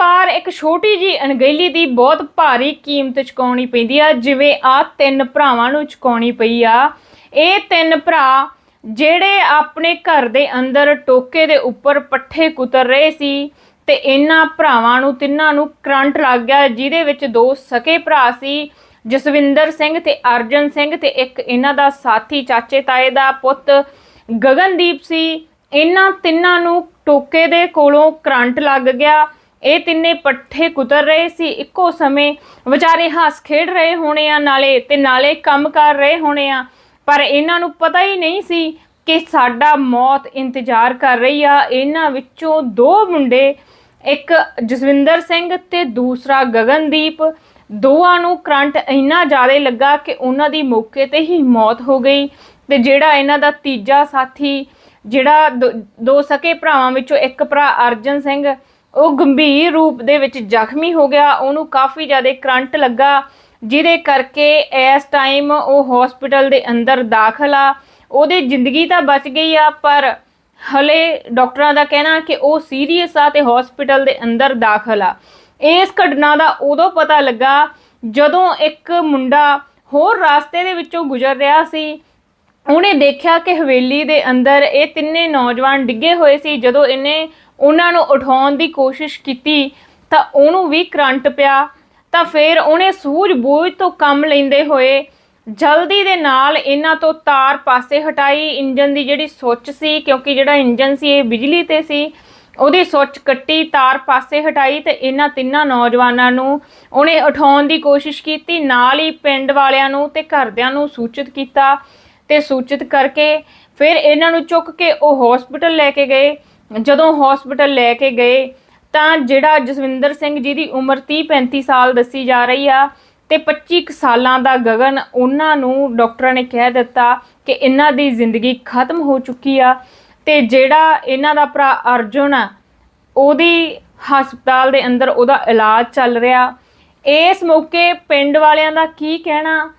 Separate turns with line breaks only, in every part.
ਵਾਰ ਇੱਕ ਛੋਟੀ ਜੀ ਅਣਗਹਿਲੀ ਦੀ ਬਹੁਤ ਭਾਰੀ ਕੀਮਤ ਚੁਕਾਉਣੀ ਪੈਂਦੀ ਆ, ਜਿਵੇਂ ਆ ਤਿੰਨ ਭਰਾਵਾਂ ਨੂੰ ਚੁਕਾਉਣੀ ਪਈ ਆ। ਇਹ ਤਿੰਨ ਭਰਾ ਜਿਹੜੇ ਆਪਣੇ ਘਰ ਦੇ ਅੰਦਰ ਟੋਕੇ ਦੇ ਉੱਪਰ ਪੱਠੇ ਕੁਤਰ ਰਹੇ ਸੀ ਤੇ ਇਹਨਾਂ ਭਰਾਵਾਂ ਨੂੰ, ਤਿੰਨਾਂ ਨੂੰ ਕਰੰਟ ਲੱਗ ਗਿਆ, ਜਿਹਦੇ ਵਿੱਚ ਦੋ ਸਕੇ ਭਰਾ ਸੀ, ਜਸਵਿੰਦਰ ਸਿੰਘ ਤੇ ਅਰਜਨ ਸਿੰਘ ਤੇ ਇੱਕ ਇਹਨਾਂ ਦਾ ਸਾਥੀ, ਚਾਚੇ ਤਾਏ ਦਾ ਪੁੱਤ ਗਗਨਦੀਪ ਸੀ। ਇਹਨਾਂ ਤਿੰਨਾਂ ਨੂੰ ਟੋਕੇ ਦੇ ਕੋਲੋਂ ਕਰੰਟ ਲੱਗ ਗਿਆ। ਇਹ ਤਿੰਨੇ ਪੱਠੇ ਕੁਤਰ ਰਹੇ ਸੀ। ਇੱਕੋ ਸਮੇਂ ਵਿਚਾਰੇ ਹੱਸ ਖੇਡ ਰਹੇ ਹੋਣੇ ਆ, ਨਾਲੇ ਤੇ ਨਾਲੇ ਕੰਮ ਕਰ ਰਹੇ ਹੋਣੇ ਆ। ਪਰ ਇਹਨਾਂ ਨੂੰ ਪਤਾ ਹੀ ਨਹੀਂ ਸੀ ਕਿ ਸਾਡਾ ਮੌਤ ਇੰਤਜ਼ਾਰ ਕਰ ਰਹੀ ਆ। ਇਹਨਾਂ ਵਿੱਚੋਂ ਦੋ ਮੁੰਡੇ, ਇੱਕ ਜਸਵਿੰਦਰ ਸਿੰਘ ਤੇ ਦੂਸਰਾ ਗਗਨਦੀਪ। ਦੋਵਾਂ ਨੂੰ ਕਰੰਟ ਇੰਨਾ ਜ਼ਿਆਦਾ ਲੱਗਾ ਕਿ ਉਹਨਾਂ ਦੀ ਮੌਕੇ ਤੇ ਹੀ ਮੌਤ ਹੋ ਗਈ ਤੇ ਜਿਹੜਾ ਇਹਨਾਂ ਦਾ ਤੀਜਾ ਸਾਥੀ, ਜਿਹੜਾ ਦੋ- ਦੋ ਸਕੇ ਭਰਾਵਾਂ ਵਿੱਚੋਂ ਇੱਕ ਭਰਾ ਅਰਜਨ ਸਿੰਘ ਉਹ ਗੰਭੀਰ ਰੂਪ ਦੇ ਵਿੱਚ ਜ਼ਖਮੀ ਹੋ ਗਿਆ। ਉਹਨੂੰ ਕਾਫੀ ਜ਼ਿਆਦਾ ਕਰੰਟ ਲੱਗਾ, ਜਿਹਦੇ ਕਰਕੇ ਇਸ ਟਾਈਮ ਉਹ ਹਸਪੀਟਲ ਦੇ ਅੰਦਰ ਦਾਖਲ ਆ। ਉਹਦੀ ਜ਼ਿੰਦਗੀ ਤਾਂ ਬਚ ਗਈ ਆ, ਪਰ ਹਲੇ ਡਾਕਟਰਾਂ ਦਾ ਕਹਿਣਾ ਕਿ ਉਹ ਸੀਰੀਅਸ ਆ ਤੇ ਹਸਪੀਟਲ ਦੇ ਅੰਦਰ ਦਾਖਲ ਆ। ਇਸ ਘਟਨਾ ਦਾ ਉਦੋਂ ਪਤਾ ਲੱਗਾ ਜਦੋਂ ਇੱਕ ਮੁੰਡਾ ਹੋਰ ਰਾਸਤੇ ਦੇ ਵਿੱਚੋਂ ਗੁਜ਼ਰ ਰਿਹਾ ਸੀ ਉਹਨੇ ਦੇਖਿਆ ਕਿ ਹਵੇਲੀ ਦੇ ਅੰਦਰ ਇਹ ਤਿੰਨੇ ਨੌਜਵਾਨ ਡਿੱਗੇ ਹੋਏ ਸੀ। ਜਦੋਂ ਇਹਨੇ ਉਹਨਾਂ ਨੂੰ ਉਠਾਉਣ ਦੀ ਕੋਸ਼ਿਸ਼ ਕੀਤੀ, ਤਾਂ ਉਹਨੂੰ ਵੀ ਕਰੰਟ ਪਿਆ। ਤਾਂ ਫਿਰ ਉਹਨੇ ਸੂਝ-ਬੂਝ ਤੋਂ ਕੰਮ ਲੈਂਦੇ ਹੋਏ ਜਲਦੀ ਦੇ ਨਾਲ ਇਹਨਾਂ ਤੋਂ ਤਾਰ ਪਾਸੇ ਹਟਾਈ। ਇੰਜਨ ਦੀ ਜਿਹੜੀ ਸੁੱਚ ਸੀ, ਕਿਉਂਕਿ ਜਿਹੜਾ ਇੰਜਨ ਸੀ, ਇਹ ਬਿਜਲੀ ਤੇ ਸੀ, ਉਹਦੀ ਸੁੱਚ ਕੱਟੀ, ਤਾਰ ਪਾਸੇ ਹਟਾਈ ਤੇ ਇਹਨਾਂ ਤਿੰਨਾਂ ਨੌਜਵਾਨਾਂ ਨੂੰ ਉਹਨੇ ਉਠਾਉਣ ਦੀ ਕੋਸ਼ਿਸ਼ ਕੀਤੀ। ਨਾਲ ਹੀ ਪਿੰਡ ਵਾਲਿਆਂ ਨੂੰ ਤੇ ਘਰਦਿਆਂ ਨੂੰ ਸੂਚਿਤ ਕੀਤਾ ਤੇ ਸੂਚਿਤ ਕਰਕੇ ਫਿਰ ਇਹਨਾਂ ਨੂੰ ਚੁੱਕ ਕੇ ਉਹ ਹਸਪੀਟਲ ਲੈ ਕੇ ਗਏ। ਜਦੋਂ ਹਸਪੀਟਲ ਲੈ ਕੇ ਗਏ, ਤਾਂ ਜਿਹੜਾ ਜਸਵਿੰਦਰ ਸਿੰਘ ਜੀ ਦੀ ਉਮਰ 30 35 ਸਾਲ ਦੱਸੀ ਜਾ ਰਹੀ ਆ ਤੇ 25 ਕੁ ਸਾਲਾਂ ਦਾ ਗਗਨ ਉਹਨਾਂ ਨੂੰ ਡਾਕਟਰਾਂ ਨੇ ਕਹਿ ਦਿੱਤਾ ਕਿ ਇਹਨਾਂ ਦੀ ਜ਼ਿੰਦਗੀ ਖਤਮ ਹੋ ਚੁੱਕੀ ਆ ਤੇ ਜਿਹੜਾ ਇਹਨਾਂ ਦਾ ਭਰਾ ਅਰਜੁਨ ਆ, ਉਹਦੀ ਹਸਪਤਾਲ ਦੇ ਅੰਦਰ ਉਹਦਾ ਇਲਾਜ ਚੱਲ ਰਿਹਾ। ਇਸ ਮੌਕੇ ਪਿੰਡ ਵਾਲਿਆਂ ਦਾ ਕੀ ਕਹਿਣਾ?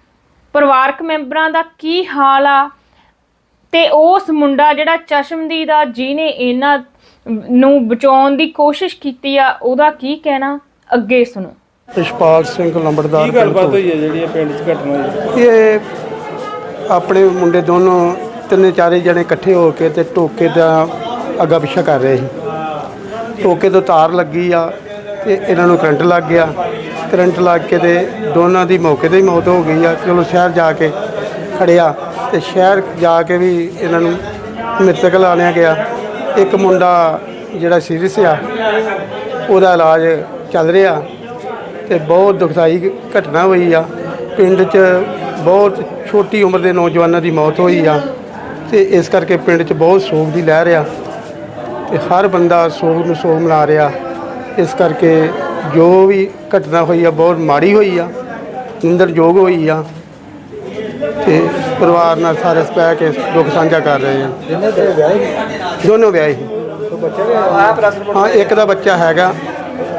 ਪਰਿਵਾਰਕ ਮੈਂਬਰਾਂ ਦਾ ਕੀ ਹਾਲ ਆ? ਤੇ ਉਸ ਮੁੰਡਾ ਜਿਹੜਾ ਚਸ਼ਮਦੀਦ ਆ ਜਿਹਨੇ ਇਹਨਾਂ ਨੂੰ ਬਚਾਉਣ ਦੀ ਕੋਸ਼ਿਸ਼ ਕੀਤੀ ਆ ਉਹਦਾ ਕੀ ਕਹਿਣਾ? ਅੱਗੇ ਸੁਣੋ।
ਇਸ਼ਪਾਲ ਸਿੰਘ ਲੰਬੜਦਾਰ
ਕੀ ਗੱਲਬਾਤ ਹੋਈ ਹੈ ਜਿਹੜੀ ਇਹ ਪਿੰਡ 'ਚ ਘਟਨਾ ਹੋਈ
ਇਹ ਆਪਣੇ ਮੁੰਡੇ ਦੋਨੋਂ ਤਿੰਨੇ ਚਾਰੇ ਜਣੇ ਇਕੱਠੇ ਹੋ ਕੇ ਤੇ ਟੋਕੇ ਦਾ ਅੱਗਾ ਪਿੱਛਾ ਕਰ ਰਹੇ ਸੀ। ਟੋਕੇ ਤੋਂ ਤਾਰ ਲੱਗੀ ਆ ਤੇ ਇਹਨਾਂ ਨੂੰ ਕਰੰਟ ਲੱਗ ਗਿਆ। ਕਰੰਟ ਲੱਗ ਕੇ ਤੇ ਦੋਨਾਂ ਦੀ ਮੌਕੇ ਤੇ ਹੀ ਮੌਤ ਹੋ ਗਈ ਆ। ਚਲੋ ਸ਼ਹਿਰ ਜਾ ਕੇ ਖੜਿਆ ਤੇ ਸ਼ਹਿਰ ਜਾ ਕੇ ਵੀ ਇਹਨਾਂ ਨੂੰ ਮ੍ਰਿਤਕ ਲਾਣਿਆ ਗਿਆ। ਇੱਕ ਮੁੰਡਾ ਜਿਹੜਾ ਸੀਰੀਅਸ ਆ, ਉਹਦਾ ਇਲਾਜ ਚੱਲ ਰਿਹਾ ਤੇ ਬਹੁਤ ਦੁਖਦਾਈ ਘਟਨਾ ਹੋਈ ਆ। ਪਿੰਡ 'ਚ ਬਹੁਤ ਛੋਟੀ ਉਮਰ ਦੇ ਨੌਜਵਾਨਾਂ ਦੀ ਮੌਤ ਹੋਈ ਆ ਤੇ ਇਸ ਕਰਕੇ ਪਿੰਡ 'ਚ ਬਹੁਤ ਸੋਗ ਦੀ ਲਹਿਰ ਆ ਤੇ ਹਰ ਬੰਦਾ ਸੋਗ ਨੂੰ ਸੋਗ ਮਨਾ ਰਿਹਾ। ਇਸ ਕਰਕੇ ਜੋ ਵੀ ਘਟਨਾ ਹੋਈ ਆ ਬਹੁਤ ਮਾੜੀ ਹੋਈ ਆ ਨਿੰਦਰਯੋਗ ਹੋਈ ਆ ਤੇ ਪਰਿਵਾਰ ਨਾਲ ਸਾਰੇ ਸਪੈ ਕੇ ਦੁੱਖ ਸਾਂਝਾ ਕਰ ਰਹੇ ਆ। ਦੋਨੋਂ ਵਿਆਹੇ ਸੀ। ਹਾਂ ਇੱਕ ਦਾ ਬੱਚਾ ਹੈਗਾ।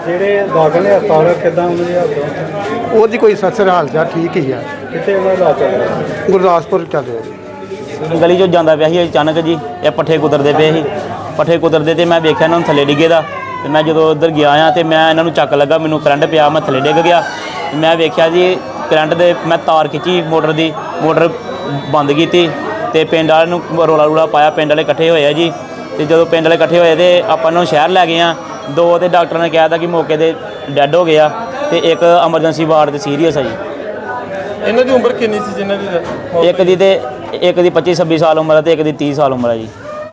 ਜਿਹੜੇ ਦਾਖਲ ਨੇ ਹਸਪਤਾਲ ਕਿਦਾਂ ਉਹਨਾਂ ਦੀ ਹਾਲਤ
ਉਹਦੀ ਕੋਈ ਸਸਰ ਹਾਲ ਚਾਲ ਠੀਕ ਹੀ ਆ।
ਕਿੱਥੇ ਉਹਨਾਂ ਦਾ ਚੱਲ ਰਿਹਾ
ਗੁਰਦਾਸਪੁਰ ਚੱਲ ਰਿਹਾ ਜੀ।
ਗਲੀ ਚੋਂ ਜਾਂਦਾ ਪਿਆ ਸੀ ਅਚਾਨਕ ਜੀ ਇਹ ਪੱਠੇ ਕੁਤਰਦੇ ਪਏ ਸੀ। ਪੱਠੇ ਕੁਤਰਦੇ ਤੇ ਮੈਂ ਵੇਖਿਆ ਇਹਨਾਂ ਨੂੰ ਥੱਲੇ ਡਿੱਗੇ ਦਾ। ਤੇ ਮੈਂ ਜਦੋਂ ਉੱਧਰ ਗਿਆ ਆ ਤੇ ਮੈਂ ਇਹਨਾਂ ਨੂੰ ਚੱਕ ਲੱਗਾ ਮੈਨੂੰ ਕਰੰਟ ਪਿਆ ਮੈਂ ਥੱਲੇ ਡਿੱਗ ਗਿਆ। ਮੈਂ ਵੇਖਿਆ ਜੀ ਕਰੰਟ ਦੇ ਮੈਂ ਤਾਰ ਖਿੱਚੀ ਮੋਟਰ ਦੀ ਮੋਟਰ ਬੰਦ ਕੀਤੀ ਤੇ ਪਿੰਡ ਵਾਲਿਆਂ ਨੂੰ ਰੋਲਾ ਰੂਲਾ ਪਾਇਆ ਪਿੰਡ ਵਾਲੇ ਇਕੱਠੇ ਹੋਏ ਆ ਜੀ। ਤੇ ਜਦੋਂ ਪਿੰਡ ਵਾਲੇ ਇਕੱਠੇ ਹੋਏ ਤੇ ਆਪਾਂ ਨੂੰ ਸ਼ਹਿਰ ਲੈ ਗਏ ਆ। ਦੋ ਤੇ ਡਾਕਟਰ ਨੇ ਕਿਹਾ ਤਾ ਕਿ ਮੌਕੇ ਤੇ ਡੈੱਡ ਹੋ ਗਿਆ ਤੇ ਇੱਕ ਐਮਰਜੈਂਸੀ ਵਾਰਡ ਤੇ ਸੀਰੀਅਸ ਆ ਜੀ।
ਇਹਨਾਂ ਦੀ ਉਮਰ ਕਿੰਨੀ ਸੀ ਜਿਨ੍ਹਾਂ ਦੀ
ਇੱਕ ਦੀ ਤੇ ਇੱਕ ਦੀ 25 26 ਸਾਲ ਉਮਰ ਹੈ ਤੇ ਇੱਕ ਦੀ 30 ਸਾਲ ਉਮਰ ਹੈ ਜੀ।